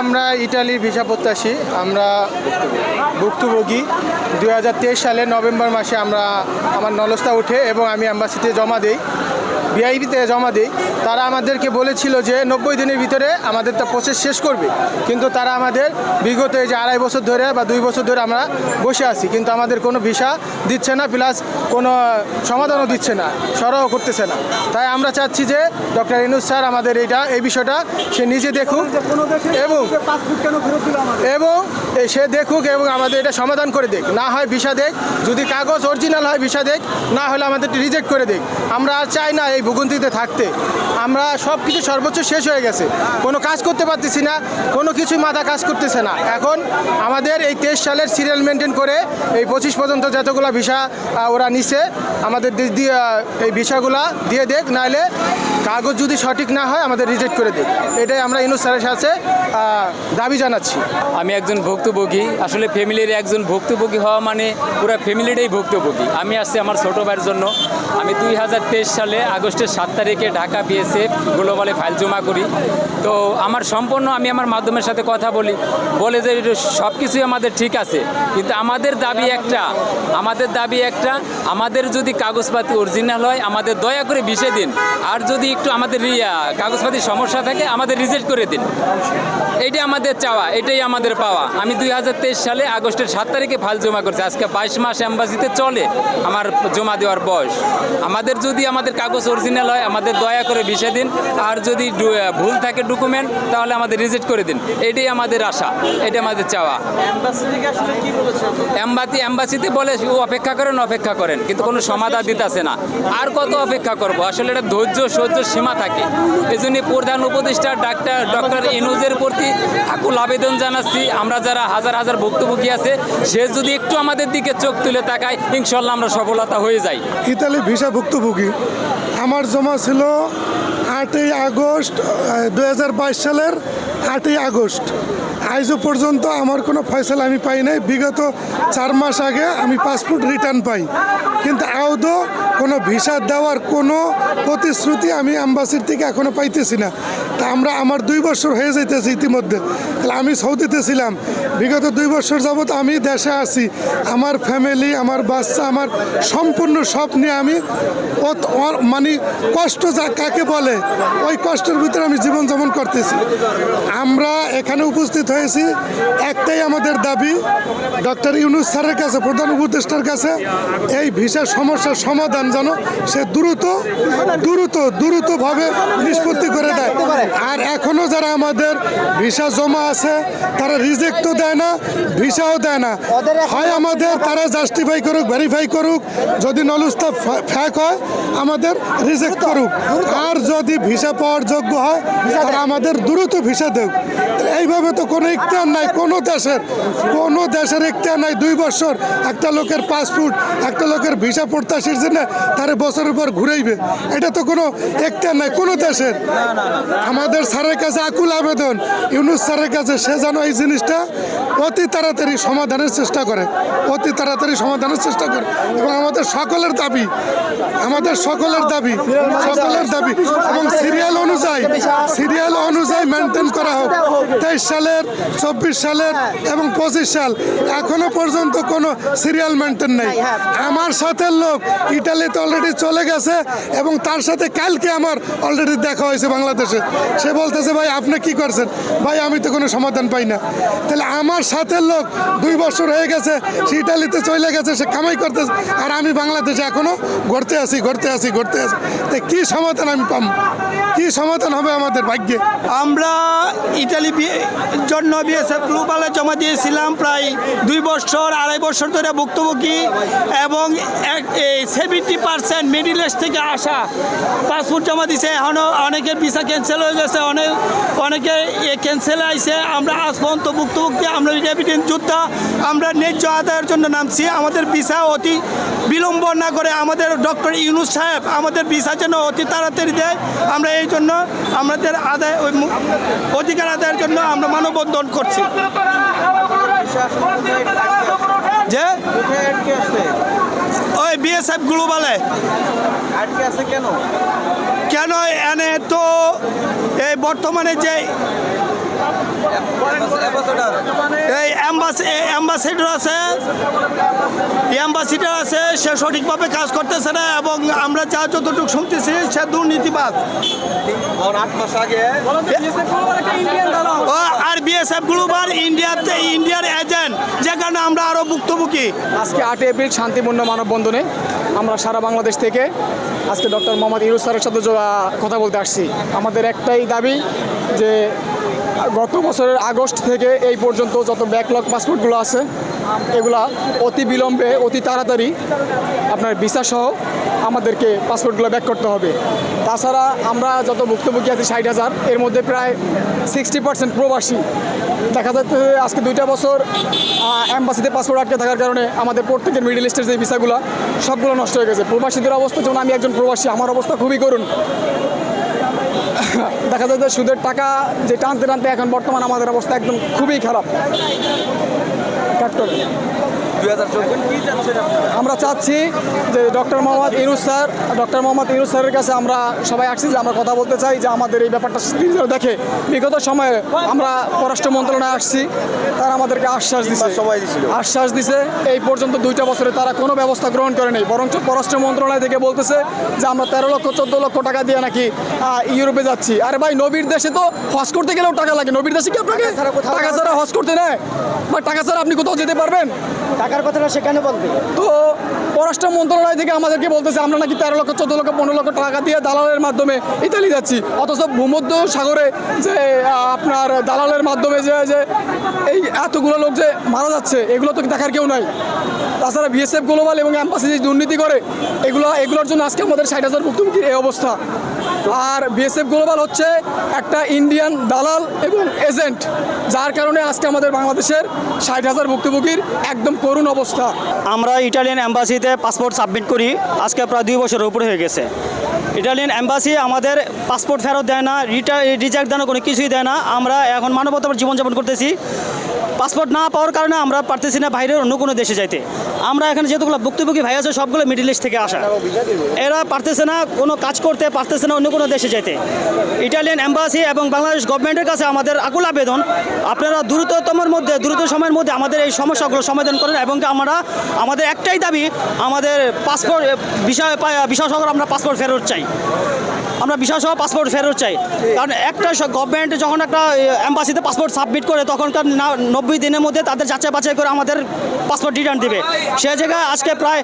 আমরা ইটালির ভিসা প্রত্যাশী, আমরা ভুক্তভোগী। দু হাজার তেইশ সালে নভেম্বর মাসে আমরা আমার নলস্তা উঠে এবং আমি অ্যাম্বাসিতে জমা দিই। বিআইবিতে জমা দিই, তারা আমাদেরকে বলেছিল যে নব্বই দিনের ভিতরে আমাদের তা প্রসেস শেষ করবে। কিন্তু তারা আমাদের বিগত এই যে আড়াই বছর ধরে বা দুই বছর ধরে আমরা বসে আছি, কিন্তু আমাদের কোনো ভিসা দিচ্ছে না প্লাস কোনো সমাধানও দিচ্ছে না সরহ করতেছে না। তাই আমরা চাচ্ছি যে ডক্টর ইনুস স্যার আমাদের এইটা, এই বিষয়টা সে নিজে দেখুক এবং এবং সে দেখুক এবং আমাদের এটা সমাধান করে দেখ। না হয় ভিসা দেখ, যদি কাগজ অরিজিনাল হয়, ভিসা দেখ, না হলে আমাদের রিজেক্ট করে দেখ। আমরা আর চাই না এই ভূগন্তিতে থাকতে। আমরা সব কিছু সর্বোচ্চ শেষ হয়ে গেছে। কোনো কাজ করতে পারতেছি না, কোনো কিছুই মাথা কাজ করতেছে না। এখন আমাদের এই তেইশ সালের সিরিয়াল মেনটেন করে এই পঁচিশ পর্যন্ত যতগুলো ভিসা ওরা নিছে, আমাদের এই ভিসাগুলা দিয়ে দেখ নাহলে কাগজ যদি সঠিক না হয়, আমাদের রিজেক্ট করে দেখ। এটাই আমরা ইনুস স্যারের সাথে দাবি জানাচ্ছি। আমি একজন ভুক্তভোগী। আসলে ফ্যামিলির একজন ভুক্তভোগী হওয়া মানে পুরো ফ্যামিলিটাই ভুক্তভোগী। আমি আসছি আমার ছোটো ভাইয়ের জন্য। আমি দুই হাজার তেইশ সালে আগস্টের সাত তারিখে ঢাকা বিএসএফ গ্লোবালে ফাইল জমা করি। তো আমার সম্পূর্ণ আমি আমার মাধ্যমের সাথে কথা বলি। বলে যে সব কিছুই আমাদের ঠিক আছে। কিন্তু আমাদের দাবি একটা, আমাদের দাবি একটা, আমাদের যদি কাগজপাতি অরিজিনাল হয়, আমাদের দয়া করে বিষে দিন। আর যদি একটু আমাদের কাগজপাতির সমস্যা থাকে, আমাদের রিজেক্ট করে দিন। এইটাই আমাদের চাওয়া, এটাই আমাদের পাওয়া। আমি দুই হাজার তেইশ সালে আগস্টের সাত তারিখে ফাইল জমা করছি। আজকে বাইশ মাস অ্যাম্বাসিতে চলে আমার জমা দেওয়ার বয়স। আমাদের যদি আমাদের কাগজ অরিজিনাল হয়, আমাদের দয়া করে ভিসা দিন। আর যদি ভুল থাকে ডকুমেন্ট তাহলে আমাদের রিজেক্ট করে দিন। এটাই আমাদের আশা এটা আমাদের চাওয়া। অ্যাম্বাসি অ্যাম্বাসিতে বলে ও অপেক্ষা করেন অপেক্ষা করেন। কিন্তু কোনো সমাধান দিতেছে না। আর কত অপেক্ষা করব? আসলে এটা ধৈর্য, সহ্য সীমা থাকে। এই জন্য প্রধান উপদেষ্টা, ডাক্তার, ডক্টর ইনুজের প্রতি আকুল আবেদন জানাচ্ছি। আমরা যারা হাজার হাজার ভুক্তভোগী আছে, সে যদি একটু আমাদের দিকে চোখ তুলে তাকায়, ইনশাল্লাহ আমরা সফলতা হয়ে যাই। ইতালি ভিসা ভুক্তভোগী। আমার জমা ছিল আটই আগস্ট দু হাজার বাইশ সালের আটই আগস্ট। আজও পর্যন্ত আমার কোনো ফয়সালা আমি পাই নাই। বিগত চার মাস আগে আমি পাসপোর্ট রিটার্ন পাই। কিন্তু আদৌ কোনো ভিসা দেওয়ার কোনো প্রতিশ্রুতি আমি অ্যাম্বাসির থেকে এখনও পাইতেছি না। তা আমরা আমার দুই বছর হয়ে যাইতেছে ইতিমধ্যে। তাহলে আমি সৌদিতে ছিলাম। বিগত দুই বছর যাবত আমি দেশে আছি। আমার ফ্যামিলি আমার বাচ্চা, আমার সম্পূর্ণ সব নিয়ে আমি মানে কষ্ট যা কাকে বলে, ওই কষ্টের ভিতরে আমি জীবনযাপন করতেছি। আমরা এখানে উপস্থিত হয়েছি। একটাই আমাদের দাবি, ডক্টর ইউনুস স্যারের কাছে, প্রধান উপদেষ্টার কাছে, এই ভিসার সমস্যার সমাধান যেন সে দ্রুত দ্রুত দ্রুতভাবে নিষ্পত্তি করে দেয়। আর এখনও যারা আমাদের ভিসা জমা আছে, তারা রিজেক্টও দেয় না, ভিসাও দেয় না। হয় আমাদের তারা জাস্টিফাই করুক ভেরিফাই করুক, যদি নলুস্তা ফ্যাক হয়, আমাদের রিজেক্ট করুক। আর যদি ভিসা পাওয়ার যোগ্য হয়, তারা আমাদের দ্রুত ভিসা দেক এইভাবে তো কোনো ইখতিয়ার নাই, কোনো দেশের কোনো দেশের ইখতিয়ার নাই। দুই বছর একটা লোকের পাসপোর্ট একটা লোকের ভিসা প্রত্যাশীর জন্য তার বছরের পর ঘুরাইবে। এটা তো কোনো ইখতিয়ার নাই কোনো দেশের। আমাদের স্যারের কাছে আকুল আবেদন ইউনুস স্যারের কাছে সে যেন এই জিনিসটা অতি তাড়াতাড়ি সমাধানের চেষ্টা করে অতি তাড়াতাড়ি সমাধানের চেষ্টা করে। এবং আমাদের সকলের দাবি আমাদের সকলের দাবি সকলের দাবি। এবং সিরিয়াল অনুযায়ী সিরিয়াল অনুযায়ী মেনটেন করা হোক। তেইশ সালের চব্বিশ সালের এবং পঁচিশ সাল এখনও পর্যন্ত কোনো সিরিয়াল মেনটেন নেই। আমার সাথে লোক ইটালিতে অলরেডি চলে গেছে এবং তার সাথে কালকে আমার অলরেডি দেখা হয়েছে বাংলাদেশে। সে বলতেছে, ভাই, আপনি কি করছেন? ভাই, আমি তো কোনো সমাধান পাই না। তাহলে আমার সাথে লোক দুই বছর হয়ে গেছে, সে ইটালিতে চলে গেছে, সে কামাই করতেছে, আর আমি বাংলাদেশে এখনও ঘুরতে আসি ঘুরতে আসি ঘুরতে আসি তাই কি সমাধান আমি পাম? কি সমাধান হবে আমাদের ভাগ্যে? আমরা ইটালি জন্য বিএসএফ গ্লোবালে জমা দিয়েছিলাম প্রায় দুই বছর, আড়াই বছর ধরে ভুক্তভোগী এবং সেভেন্টি পার্সেন্ট মিডিল ইস্ট থেকে আসা পাসপোর্ট জমা দিছে। এখনও অনেকের ভিসা ক্যান্সেল হয়ে গেছে অনেক অনেকে এ ক্যান্সেল আইছে। আমরা আজ পর্যন্ত ভুক্তভোগী আমরা রেভিডেন্ট যোদ্ধা আমরা ন্যায্য আদায়ের জন্য নামছি। আমাদের ভিসা অতি বিলম্ব না করে আমাদের ডক্টর ইউনুস সাহেব আমাদের ভিসা যেন অতি তাড়াতাড়ি দেয় আমরা এই জন্য আমাদের আদায় ওই অধিকার আদায়ের জন্য আমরা মানববন্ধন করছি। যে ওই বিএসএফ গ্লোবালে। কেন? এনে তো এই বর্তমানে যে অ্যাম্বাসেডর। আছে অ্যাম্বাসিডার আছে সে সঠিকভাবে কাজ করতেছে না এবং আমরা যা যতটুকু শুনতেছি সে দুর্নীতিবাদ আর বিএসএফ গ্লোবাল ইন্ডিয়াতে ইন্ডিয়ার এজেন্ট, যে কারণে আমরা আরও ভুক্তভোগী। আজকে আট এপ্রিল শান্তিপূর্ণ মানববন্ধনে আমরা সারা বাংলাদেশ থেকে আজকে ডক্টর মোহাম্মদ ইউনুস স্যারের সাথে কথা বলতে আসছি। আমাদের একটাই দাবি যে গত বছরের আগস্ট থেকে এই পর্যন্ত যত ব্যাকলগ পাসপোর্টগুলো আছে, এগুলা অতি বিলম্বে, অতি তাড়াতাড়ি আপনার ভিসা সহ আমাদেরকে পাসপোর্টগুলো ব্যাক করতে হবে। তাছাড়া আমরা যত ভুক্তভোগী আছি ষাট হাজার, এর মধ্যে প্রায় সিক্সটি পার্সেন্ট প্রবাসী। দেখা যাচ্ছে আজকে দুইটা বছর অ্যাম্বাসিতে পাসপোর্ট আটকে থাকার কারণে আমাদের প্রত্যেকের মিডিল ইস্টের যে ভিসাগুলো, সবগুলো নষ্ট হয়ে গেছে। প্রবাসীদের অবস্থা, যেমন আমি একজন প্রবাসী, আমার অবস্থা খুবই করুন দেখা যাচ্ছে সুদের টাকা যে টানতে টানতে এখন বর্তমান আমাদের অবস্থা একদম খুবই খারাপ। আমরা চাচ্ছি যে doctor Mohammad Yunus sir doctor Mohammad Yunus স্যারের কাছে আমরা সবাই আসছি যে আমরা কথা বলতে চাই যে আমাদের এই ব্যাপারটা তিনি যেন দেখে। বিগত সময়ে আমরা পররাষ্ট্র মন্ত্রণালয়ে আসছি তারা আমাদেরকে আশ্বাস দিছে। আশ্বাস দিছে এই পর্যন্ত দুইটা বছরে তারা কোনো ব্যবস্থা গ্রহণ করে নেই। বরঞ্চ পররাষ্ট্র মন্ত্রণালয় থেকে বলতেছে যে আমরা তেরো লক্ষ চোদ্দ লক্ষ টাকা দিয়ে নাকি ইউরোপে যাচ্ছি। আরে ভাই নবীর দেশে তো হজ করতে গেলেও টাকা লাগে। নবীর দেশে কি আপনাকে টাকা ছাড়া হজ করতে নেয়? বা টাকা ছাড়া আপনি কোথাও যেতে পারবেন? টাকার কথাটা সেখানে বলবে? তো পররাষ্ট্র মন্ত্রণালয় থেকে আমাদেরকে বলতেছে, আমরা নাকি তেরো লক্ষ, চোদ্দ লক্ষ, পনেরো লক্ষ টাকা দিয়ে দালালের মাধ্যমে ইতালি যাচ্ছি। অথচ ভূমধ্য সাগরে যে আপনার দালালের মাধ্যমে যে যে এই এতগুলো লোক যে মারা যাচ্ছে, এগুলো তো দেখার কেউ নাই। তাছাড়া বিএসএফ গ্লোবাল এবং অ্যাম্বাসি যে দুর্নীতি করে, এগুলো, এগুলোর জন্য আজকে আমাদের ষাট হাজার ভুক্তভোগীর এই অবস্থা। আর বিএসএফ গ্লোবাল হচ্ছে একটা ইন্ডিয়ান দালাল এবং এজেন্ট যার কারণে আজকে আমাদের বাংলাদেশের ষাট হাজার ভুক্তভোগীর একদম করুণ অবস্থা। আমরা ইটালিয়ান অ্যাম্বাসিতে পাসপোর্ট সাবমিট করি। আজকে প্রায় দুই বছরের উপরে হয়ে গেছে। ইটালিয়ান অ্যাম্বাসি আমাদের পাসপোর্ট ফেরত দেয় না রিটা রিজেক্ট দেয় না, কোনো কিছুই দেয় না। আমরা এখন মানবতার জীবনযাপন করতেছি। পাসপোর্ট না পাওয়ার কারণে আমরা পারতেছি না বাইরের অন্য কোনো দেশে যাইতে। আমরা এখানে যেগুলো ভুক্তভোগী ভাই আছে, সবগুলো মিডিল ইস্ট থেকে আসা। এরা পারতেছে না, কোনো কাজ করতে, পারতেছে না অন্য কোনো দেশে যেতে ইটালিয়ান অ্যাম্বাসি এবং বাংলাদেশ গভর্নমেন্টের কাছে আমাদের আকুল আবেদন, আপনারা দ্রুততমের মধ্যে, দ্রুত সময়ের মধ্যে আমাদের এই সমস্যাগুলো সমাধান করেন এবং আমরা, আমাদের একটাই দাবি, আমাদের পাসপোর্ট বিষয় বিষয় আমরা পাসপোর্ট ফেরত চাই। আমরা সভা পাসপোর্ট ফেরত চাই। কারণ একটা গভর্নমেন্ট যখন একটা অ্যাম্বাসিতে পাসপোর্ট সাবমিট করে তখনকার নব্বই দিনের মধ্যে তাদের যাচাই বাছাই করে আমাদের পাসপোর্ট রিটার্ন দিবে। সে জায়গায় আজকে প্রায়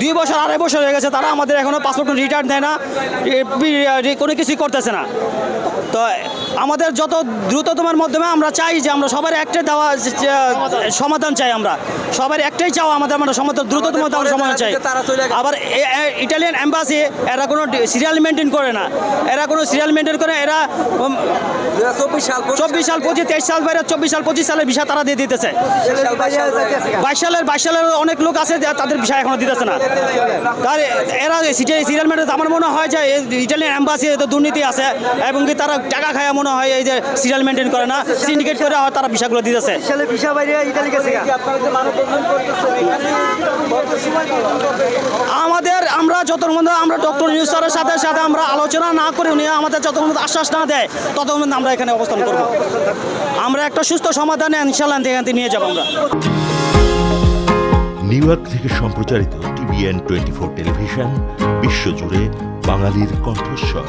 দুই বছর, আড়াই বছর হয়ে গেছে, তারা আমাদের এখনও পাসপোর্ট রিটার্ন দেয় না। কোনো কিছুই করতেছে না। তো আমাদের যত দ্রুততমের মাধ্যমে আমরা চাই যে আমরা সবার একটাই দেওয়া সমাধান চাই আমরা। সবার একটাই চাও আমাদের আমরা সমাধান দ্রুততম দেওয়ার সমাধান চাই। আবার ইটালিয়ান অ্যাম্বাসি এরা কোনো সিরিয়াল মেনটেন করে না। এরা কোনো সিরিয়াল মেনটেন করে এরা চব্বিশ সাল পঁচিশ তেইশ সাল বাইরে চব্বিশ সাল পঁচিশ সালের বিষয় তারা দিয়ে দিতেছে। বাইশ সালের বাইশ সালের অনেক লোক আছে তাদের বিষয় এখনও দিতেছে না। তার এরা সিরিয়াল মেনটেন আমার মনে হয় যে ইটালিয়ান অ্যাম্বাসি দুর্নীতি আছে এবং কি তারা টাকা খায় মনে হয় এই যে সিরিয়াল মেনটেন করে না সিন্ডিকেট করে হয় তারা বিষয়গুলো দিতেছে। আমাদের আমরা যত মধ্যে আমরা ডক্টর নিউজ স্যারের সাথে সাথে আমরা আলোচনা না করে উনি আমাদের যত মধ্যে আশ্বাস না দেয় তত মধ্যে আমরা এখানে অবস্থান করব। আমরা একটা সুস্থ সমাধানে ইনশাল্লাহ এখান থেকে নিয়ে যাব আমরা। নিউ ইয়র্ক থেকে সম্প্রচারিত টিভিএন টোয়েন্টি ফোর টেলিভিশন বিশ্বজুড়ে বাঙালির কণ্ঠস্বর।